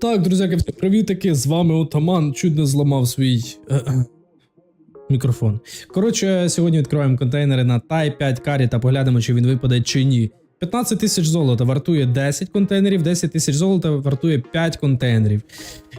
Так, друзяки, всім привітики, з вами Отаман. Чуть не зламав свій е, е, мікрофон. Коротше, сьогодні відкриваємо контейнери на Type 5 карі та поглянемо, чи він випаде чи ні. 15 тисяч золота вартує 10 контейнерів, 10 тисяч золота вартує 5 контейнерів.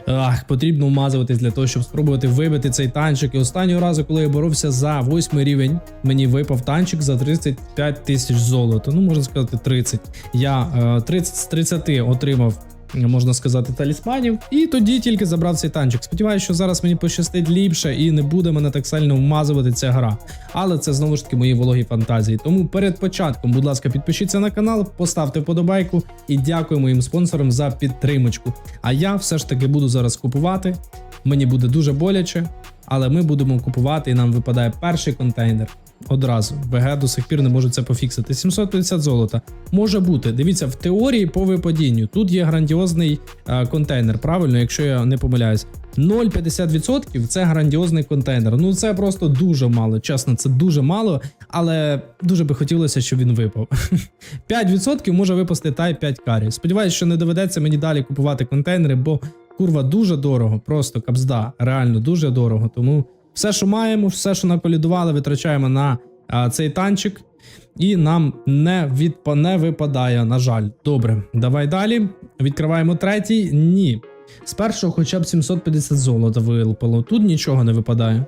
Ах, потрібно вмазуватись для того, щоб спробувати вибити цей танчик. І останнього разу, коли я боровся за 8 рівень, мені випав танчик за 35 тисяч золота. Ну, можна сказати, 30. Я е, 30 з 30 отримав можна сказати, талісманів. І тоді тільки забрав цей танчик. Сподіваюся, що зараз мені пощастить ліпше і не буде мене так сильно вмазувати ця гра. Але це знову ж таки мої вологі фантазії. Тому перед початком, будь ласка, підпишіться на канал, поставте вподобайку і дякую моїм спонсорам за підтримочку. А я все ж таки буду зараз купувати. Мені буде дуже боляче, але ми будемо купувати, і нам випадає перший контейнер. Одразу ВГ до сих пір не може це пофіксити. 750 золота. Може бути. Дивіться, в теорії по випадінню тут є грандіозний е, контейнер, правильно, якщо я не помиляюсь. 0,50% це грандіозний контейнер. Ну це просто дуже мало. Чесно, це дуже мало, але дуже би хотілося, щоб він випав. 5% може випасти тай 5 карі. Сподіваюсь, що не доведеться мені далі купувати контейнери, бо курва дуже дорого, просто капзда, реально дуже дорого. Тому все, що маємо, все, що наколідували, витрачаємо на а, цей танчик. І нам не відпа, не випадає, на жаль. Добре, давай далі. Відкриваємо третій. Ні. З першого хоча б 750 золота вилупило. Тут нічого не випадає.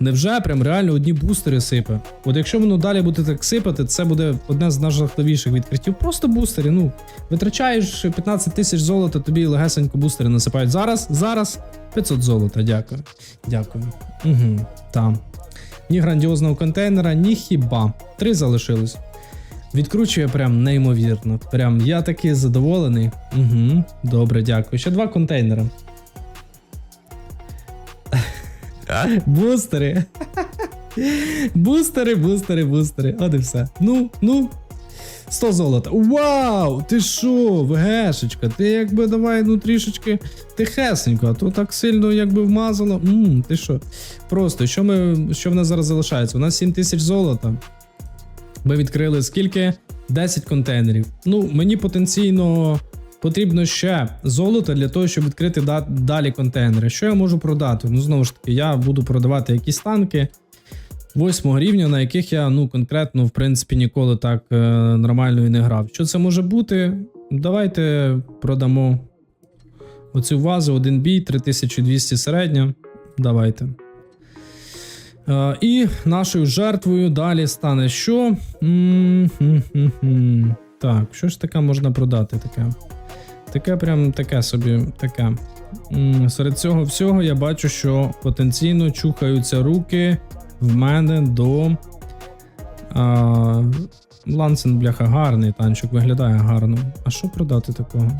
Невже прям реально одні бустери сипе? От якщо воно далі буде так сипати, це буде одне з найжахливіших відкриттів. Просто бустери. Ну, витрачаєш 15 тисяч золота, тобі легесенько бустери насипають. Зараз, зараз 500 золота. Дякую. Дякую. Угу, Там. Ні грандіозного контейнера, ні хіба. Три залишилось. Відкручує прям неймовірно. Прям я такий задоволений. Угу, Добре, дякую. Ще два контейнери. Бустери. Бустери, бустери, бустери. От і все. Ну, ну. 100 золота. Вау! Ти що, ВГшечка? Ти якби давай ну трішечки тихесенько, а то так сильно якби вмазало. Ммм, ти що? Просто, що ми, що в нас зараз залишається? У нас 7 тисяч золота. Ми відкрили скільки? 10 контейнерів. Ну, мені потенційно потрібно ще золото для того, щоб відкрити далі контейнери. Що я можу продати? Ну, знову ж таки, я буду продавати якісь танки восьмого рівня, на яких я ну конкретно в принципі ніколи так е, нормально і не грав. Що це може бути? Давайте продамо оцю вазу, один бій, 3200 середня. Давайте. Е, і нашою жертвою далі стане що? М-м-м-м. Так, що ж таке можна продати? Таке Таке прям таке собі. таке. Серед цього всього я бачу, що потенційно чухаються руки в мене до. А, Лансен, бляха, гарний танчик, виглядає гарно. А що продати такого?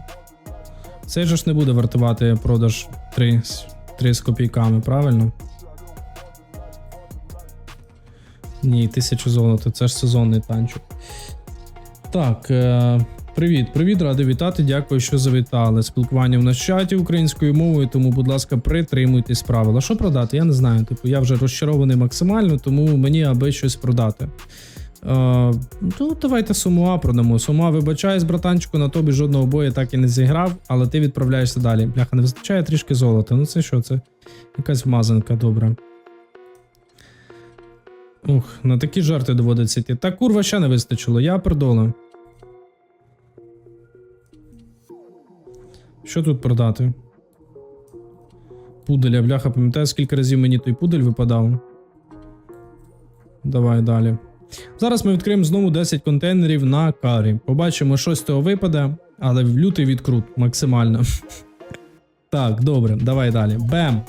Цей ж не буде вартувати продаж 3, 3 з копійками, правильно? Ні, 1000 золота, це ж сезонний танчик. Так, е, привіт, привіт, радий вітати. Дякую, що завітали. Спілкування в нас чаті українською мовою, тому, будь ласка, притримуйтесь правил. А що продати? Я не знаю. Типу, я вже розчарований максимально, тому мені аби щось продати. Е, ну, давайте Сумуа продамо. Сумуа, вибачаюсь, братанчику, на тобі жодного бою так і не зіграв, але ти відправляєшся далі. Бляха, не вистачає трішки золота. Ну це що? Це якась вмазанка добра. Ух, на такі жарти доводиться йти. Та курва ще не вистачило, я пердола. Що тут продати? Пуделя, бляха, пам'ятаю, скільки разів мені той пудель випадав. Давай далі. Зараз ми відкриємо знову 10 контейнерів на карі. Побачимо, що з того випаде, але в лютий відкрут максимально. Так, добре, давай далі. Бем!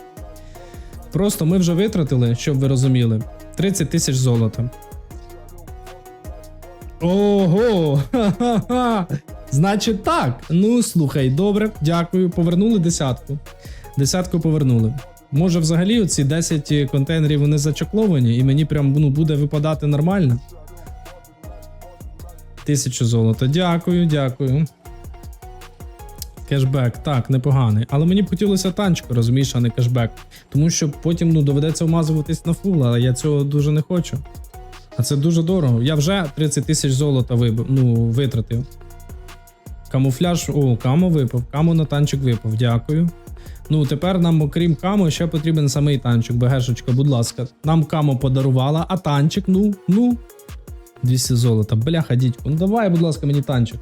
Просто ми вже витратили, щоб ви розуміли, 30 тисяч золота. Ого! Ха-ха-ха! Значить так. Ну слухай, добре, дякую. Повернули десятку. Десятку повернули. Може, взагалі, оці 10 контейнерів вони зачакловані, і мені прям ну, буде випадати нормально. Тисячу золота. Дякую, дякую. Кешбек, так, непоганий. Але мені б хотілося танчку, розумієш, а не кешбек. Тому що потім ну, доведеться вмазуватись на фул, але я цього дуже не хочу. А це дуже дорого. Я вже 30 тисяч золота виб... ну, витратив. Камуфляж, о, камо випав, камо на танчик випав, дякую. Ну, тепер нам, окрім камо, ще потрібен самий танчик. БГшечка, будь ласка. Нам камо подарувала, а танчик, ну, ну. 200 золота. Бляха, дідько. Ну давай, будь ласка, мені танчик.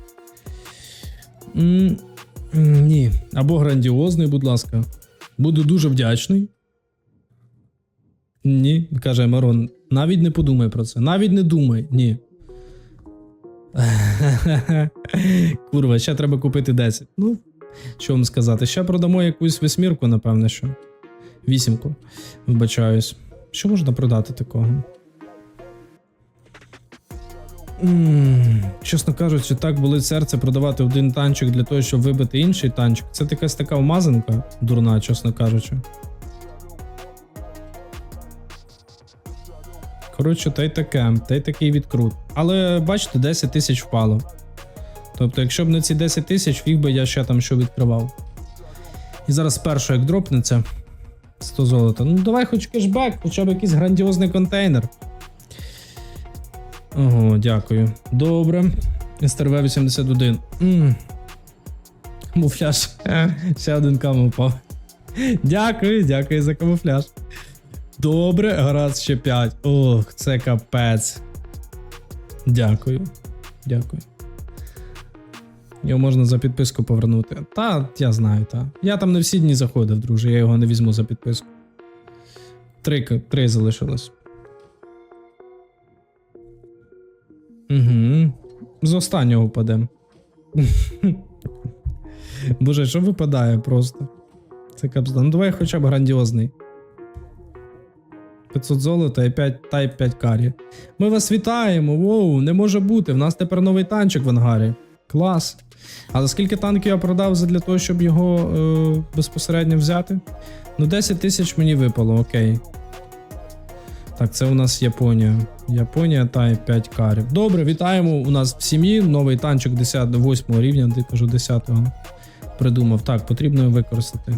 ні. Або грандіозний, будь ласка. Буду дуже вдячний. Ні, каже Марон. Навіть не подумай про це. Навіть не думай. Ні. Курва, ще треба купити 10. Ну, що вам сказати? Ще продамо якусь восьмірку, напевне, що. Вісімку. Вибачаюсь. Що можна продати такого? м чесно кажучи, так болить серце продавати один танчик для того, щоб вибити інший танчик. Це якась така вмазанка дурна, чесно кажучи. Коротше, та й таке, та й такий відкрут. Але бачите, 10 тисяч впало. Тобто, якщо б не ці 10 тисяч, фіг би я ще там що відкривав. І зараз перше, як дропнеться 100 золота. Ну, давай хоч кешбек, хоча б якийсь грандіозний контейнер. Ого, дякую. Добре. СТРВ 81. м Камуфляж. Ще один каму впав. Дякую, дякую за камуфляж. Добре, гаразд ще 5. Ох, це капець. Дякую. Дякую. Його можна за підписку повернути. Та, я знаю, та. Я там не всі дні заходив, друже, я його не візьму за підписку. Три, три залишилось. Угу. З останнього впадем. Боже, що випадає просто? Це капзда. Ну давай хоча б грандіозний. 500 золота і 5 тайп 5 карі. Ми вас вітаємо! Воу, не може бути. В нас тепер новий танчик в ангарі. Клас. Але скільки танків я продав для того, щоб його е, безпосередньо взяти? Ну, 10 тисяч мені випало, окей. Так, це у нас Японія. Японія та 5 карів. Добре, вітаємо. У нас в сім'ї новий танчик 10, 8 рівня, де кажу 10-го. Придумав. Так, потрібно використати.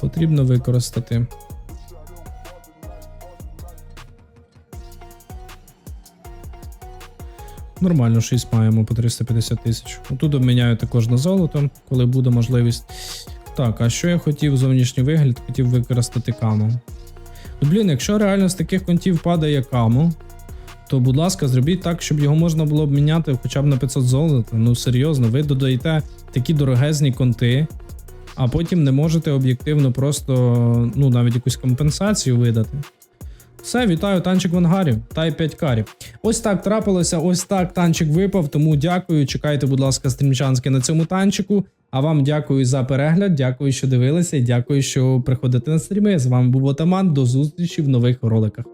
Потрібно використати. Нормально, 6 маємо по 350 тисяч. Тут обміняю також на золото, коли буде можливість. Так, а що я хотів зовнішній вигляд, хотів використати каму. Ну, блін, якщо реально з таких контів падає каму, то будь ласка, зробіть так, щоб його можна було обміняти хоча б на 500 золота. Ну серйозно, ви додаєте такі дорогезні конти, а потім не можете об'єктивно просто ну, навіть якусь компенсацію видати. Все, вітаю, танчик в ангарі, та 5 карі. Ось так трапилося, ось так танчик випав. Тому дякую. Чекайте, будь ласка, стрімчанське на цьому танчику. А вам дякую за перегляд, дякую, що дивилися, і дякую, що приходите на стріми. З вами був Отаман. До зустрічі в нових роликах.